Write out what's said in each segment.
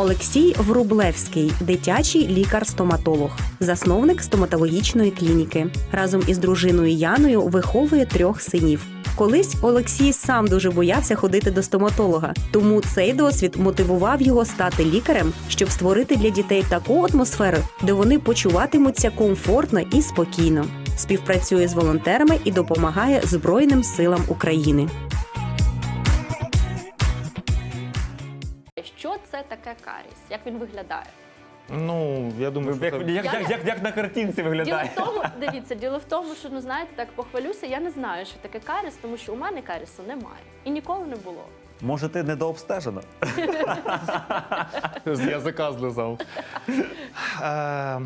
Олексій Врублевський, дитячий лікар-стоматолог, засновник стоматологічної клініки. Разом із дружиною Яною виховує трьох синів. Колись Олексій сам дуже боявся ходити до стоматолога, тому цей досвід мотивував його стати лікарем, щоб створити для дітей таку атмосферу, де вони почуватимуться комфортно і спокійно. Співпрацює з волонтерами і допомагає Збройним силам України. Це таке каріс? Як він виглядає? Ну, я думаю, що Як, це... як, як, як, як на картинці Діло виглядає. в тому, дивіться, діло в тому, що ну знаєте, так похвалюся. Я не знаю, що таке каріс, тому що у мене карісу немає і ніколи не було. Може, ти недообстежена? з язика злизав. Е,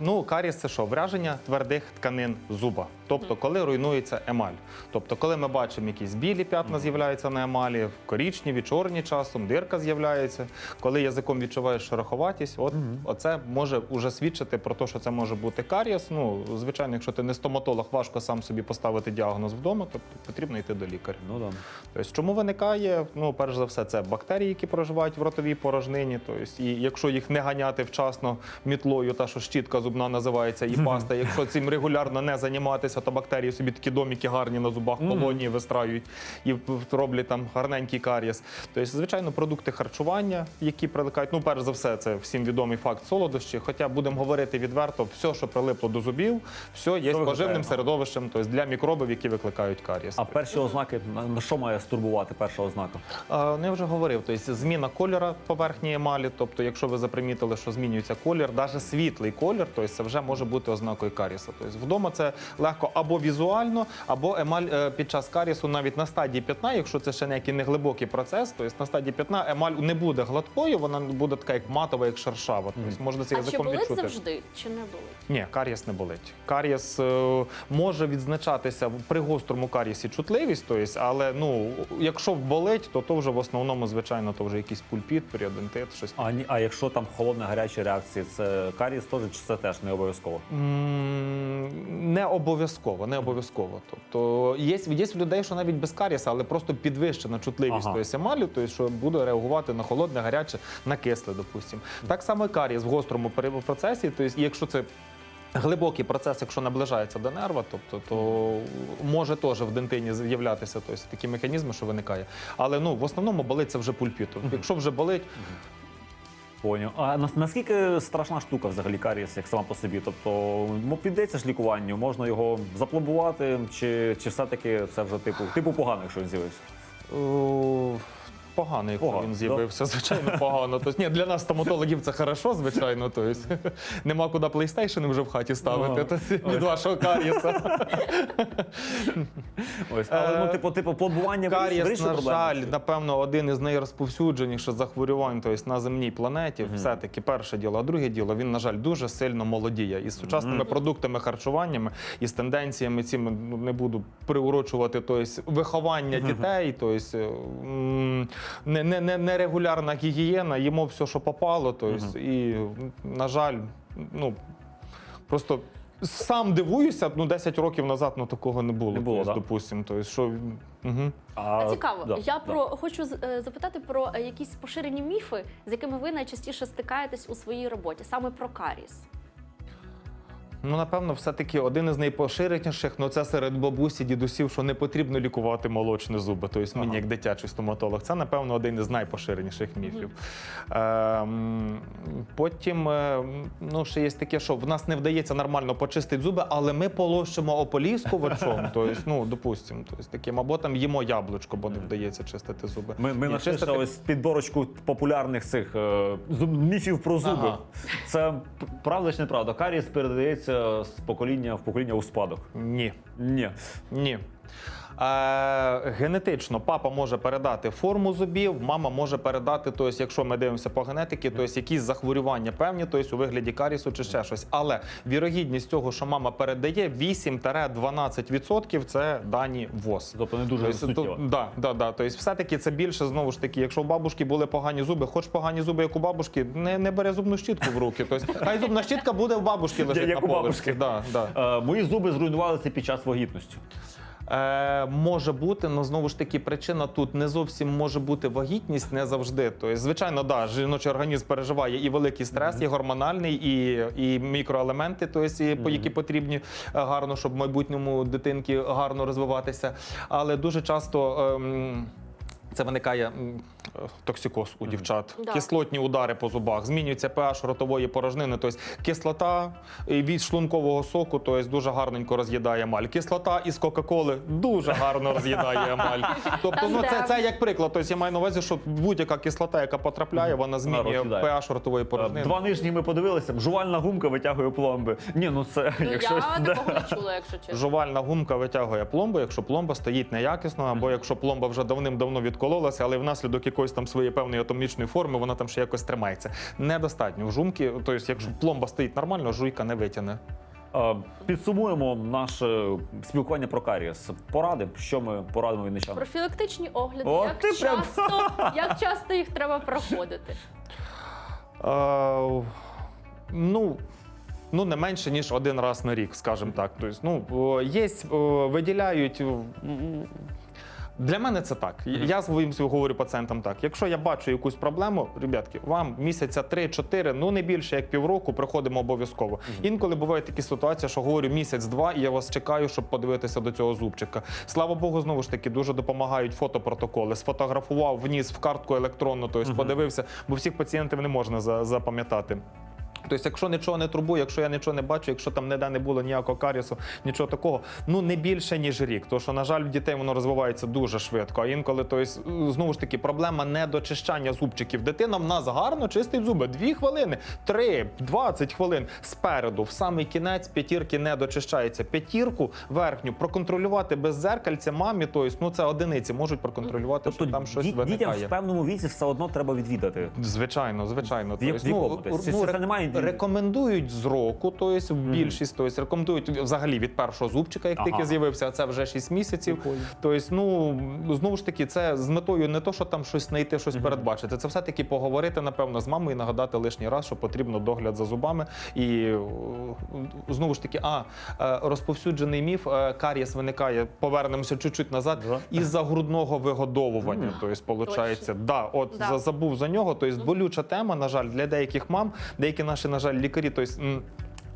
ну, каріс це що? Враження твердих тканин зуба. Тобто, коли руйнується емаль. Тобто, коли ми бачимо якісь білі п'ятна з'являються на емалі, корічневі, чорні часом, дирка з'являється. Коли язиком відчуваєш шероховатість, от оце може вже свідчити про те, що це може бути карієс. Ну, звичайно, якщо ти не стоматолог, важко сам собі поставити діагноз вдома, то потрібно йти до лікаря. Ну да. Тобто, чому виникає? Ну, перш за все, це бактерії, які проживають в ротовій порожнині. Тобто, і якщо їх не ганяти вчасно мітлою, та що щітка зубна називається, і паста, якщо цим регулярно не займатися, то бактерії собі такі доміки гарні на зубах колонії вистраюють і роблять там гарненький карієс. Тобто, звичайно, продукти харчування, які приликають. Ну, перш за все, це всім відомий факт солодощі. Хоча будемо говорити відверто, все, що прилипло до зубів, все є поживним середовищем, тобто для мікробів, які викликають карієс. А перші ознаки на, на що має стурбувати перша ознака? А, Ну, я вже говорив, тобто зміна кольора поверхні емалі. Тобто, якщо ви запримітили, що змінюється колір, навіть світлий колір, тобто це вже може бути ознакою каріса. Тобто вдома це легко або візуально, або емаль е, під час карісу, навіть на стадії п'ятна, якщо це ще ніякий неглибокий процес, тобто на стадії п'ятна емаль не буде гладкою, вона буде така як матова, як шершава. Тобто можна це А чи болить відчути. завжди, чи не болить? Ні, карієс не болить. Карієс е, може відзначатися при гострому карієсі чутливість, тобто, але ну, якщо болить, то то вже в основному, звичайно, то вже якийсь пульпіт, періодонтит, щось. А, а якщо там холодна гаряча реакція, це карієс теж чи це теж не обов'язково? Не обов'язково, не обов'язково. Тобто є, є в людей, що навіть без карієса, але просто підвищена чутливість Ага. емалі, тобто, що буде реагувати на холодне, гаряче, на кисле, допустимо. Так само і карієс в гострому процесі, тобто, якщо це глибокий процес, якщо наближається до нерва, тобто, то може теж в дентині з'являтися тобто, такі механізми, що виникає. Але ну, в основному болить це вже пульпіту. Якщо вже болить, Поняв. А нас- наскільки страшна штука взагалі карієс, як сама по собі? Тобто м, піддається ж лікуванню, можна його запломбувати, чи, чи все-таки це вже типу, типу погано, якщо він з'явився? О, Погано, якщо Погано, він з'явився, звичайно, погано. Тобто, ні, для нас, стоматологів, це хорошо, звичайно. Тобто, нема куди PlayStation вже в хаті ставити Ага. тобто, від вашого карієса. Ось, але ну, Е, типу, типу, пломбування Карієс, вирішує на проблему? жаль, напевно, один із найрозповсюдженіших захворювань тобто, на земній планеті. Все-таки перше діло. А друге діло, він, на жаль, дуже сильно молодіє. І з сучасними продуктами харчуваннями, і з тенденціями цими ну, не буду приурочувати тобто, виховання дітей, тобто, м, не- не- не- гігієна, їмо все, що попало. Тобто, І, на жаль, ну, просто. Сам дивуюся, ну 10 років назад ну, такого не було. Не було, да? допустим. Тобто, що, угу. А цікаво, да, я да. про хочу е, запитати про е, якісь поширені міфи, з якими ви найчастіше стикаєтесь у своїй роботі, саме про каріс. Ну, напевно, все-таки один із найпоширеніших, ну це серед бабусі, дідусів, що не потрібно лікувати молочні зуби. Тобто мені, як дитячий стоматолог, це, напевно, один із найпоширеніших міфів. Ем, потім, е, ну, ще є таке, що в нас не вдається нормально почистити зуби, але ми полощимо ополіскувачом, тобто, ну, допустимо, тобто, таким, або там їмо яблучко, бо не вдається чистити зуби. Ми, ми Ні, знайшли чистити- ось підборочку популярних цих е, зуб- міфів про зуби. Ага. Це правда чи неправда? Карієс передається з покоління в покоління у спадок. Ні. Ні. Ні. Генетично папа може передати форму зубів, мама може передати, тобто, якщо ми дивимося по генетики, тобто якісь захворювання певні, тобто у вигляді карісу чи ще щось. Але вірогідність того, що мама передає, 8-12% це дані ВОЗ. Тобто не дуже суттєво. да, да, да. Тобто, все-таки це більше знову ж таки, якщо у бабушки були погані зуби, хоч погані зуби, як у бабушки, не, не бере зубну щітку в руки. Тобто, хай зубна щітка буде у бабушки лежить Як на бабушки. Да, да. Е, мої зуби зруйнувалися під час вагітності. Е, може бути, але знову ж таки причина тут не зовсім може бути вагітність, не завжди. Тобто, звичайно, да, жіночий організм переживає і великий стрес, і гормональний, і, і мікроелементи, тобто, і, по- які потрібні е, гарно, щоб в майбутньому дитинки гарно розвиватися. Але дуже часто. е, це виникає токсикоз у дівчат, Да. кислотні удари по зубах, змінюється pH ротової порожнини, тобто кислота е, від шлункового соку, тобто дуже гарненько роз'їдає емаль. Кислота із Кока-Коли дуже гарно роз'їдає емаль. Тобто, ну це, це як приклад. Тобто я маю на увазі, що будь-яка кислота, яка потрапляє, вона змінює роз'їдає. pH ротової Е, порожнини. Два нижні ми подивилися, жувальна гумка витягує пломби. Ні, ну це Ну, якщо я да. такого не чула, якщо чесно. Жувальна гумка витягує пломбу, якщо пломба стоїть неякісно, або якщо пломба вже давним-давно відкололася, але внаслідок якоїсь там своєї певної атомічної форми вона там ще якось тримається. Недостатньо в жумки. Тобто, якщо пломба стоїть нормально, жуйка не витягне. Е, Підсумуємо наше спілкування про карієс. Поради, що ми порадимо вінничанам? Профілактичні огляди, О, як, ти прям- часто, як часто їх треба проходити? Е, ну. Ну, не менше ніж один раз на рік, скажімо так. Тобто, ну, є, виділяють. Для мене це так. Я своїм говорю пацієнтам так. Якщо я бачу якусь проблему, ребятки, вам місяця 3-4, ну не більше як півроку, приходимо обов'язково. Інколи бувають такі ситуації, що говорю місяць-два, і я вас чекаю, щоб подивитися до цього зубчика. Слава Богу, знову ж таки, дуже допомагають фотопротоколи. Сфотографував, вніс в картку електронну, тобто подивився, бо всіх пацієнтів не можна запам'ятати. Тобто, якщо нічого не турбує, якщо я нічого не бачу, якщо там ніде не було ніякого карісу, нічого такого, ну не більше ніж рік. Тому що, на жаль, в дітей воно розвивається дуже швидко. А інколи, тобто, знову ж таки, проблема недочищання зубчиків. Дитина в нас гарно чистить зуби. Дві хвилини, три, 20 хвилин спереду, в самий кінець п'ятірки не дочищається. П'ятірку верхню проконтролювати без зеркальця мамі, тобто, ну це одиниці можуть проконтролювати, Тобто що там щось ді- дітям в певному віці все одно треба відвідати. Звичайно, звичайно. Тобто, якому? Тобто, це- це немає рекомендують з року, тобто більшість, тобто рекомендують взагалі від першого зубчика, як Ага. тільки з'явився, а це вже 6 місяців. Тобто, ну знову ж таки, це з метою не то, що там щось знайти, щось передбачити. Це все таки поговорити, напевно, з мамою і нагадати лишній раз, що потрібно догляд за зубами. І знову ж таки, а е, розповсюджений міф, е, карієс виникає, повернемося чуть-чуть назад, Да. із-за грудного вигодовування. Тобто, виходить, да, от Да. забув за нього. Тобто болюча тема, на жаль, для деяких мам, деякі наші, на жаль, лікарі. Тобто,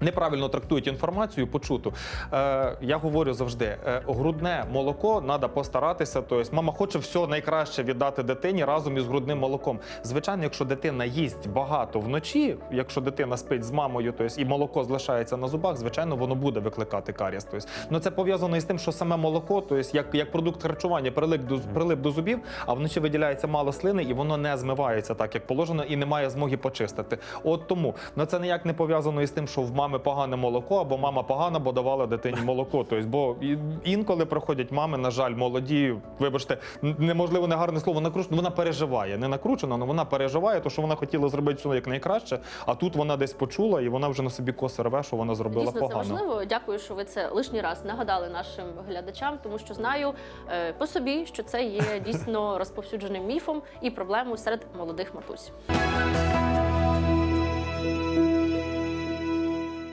Неправильно трактують інформацію, почуту. Е, я говорю завжди: е, грудне молоко треба постаратися. Тобто, мама хоче все найкраще віддати дитині разом із грудним молоком. Звичайно, якщо дитина їсть багато вночі, якщо дитина спить з мамою, тобто, і молоко залишається на зубах, звичайно, воно буде викликати карієс. Тобто, ну це пов'язано із тим, що саме молоко, тобто, як, як продукт харчування, прилип до прилип до зубів, а вночі виділяється мало слини, і воно не змивається так, як положено, і немає змоги почистити. От тому ну це ніяк не пов'язано із тим, що в мами погане молоко, або мама погана, бо давала дитині молоко. Тобто, бо інколи приходять мами, на жаль, молоді, вибачте, неможливо не гарне слово накручено. Вона переживає, не накручена, але вона переживає, то що вона хотіла зробити все як найкраще, а тут вона десь почула, і вона вже на собі коси рве, що вона зробила Дійсно, це важливо. Дякую, що ви це лишній раз нагадали нашим глядачам, тому що знаю е, по собі, що це є дійсно розповсюдженим міфом і проблемою серед молодих матусь.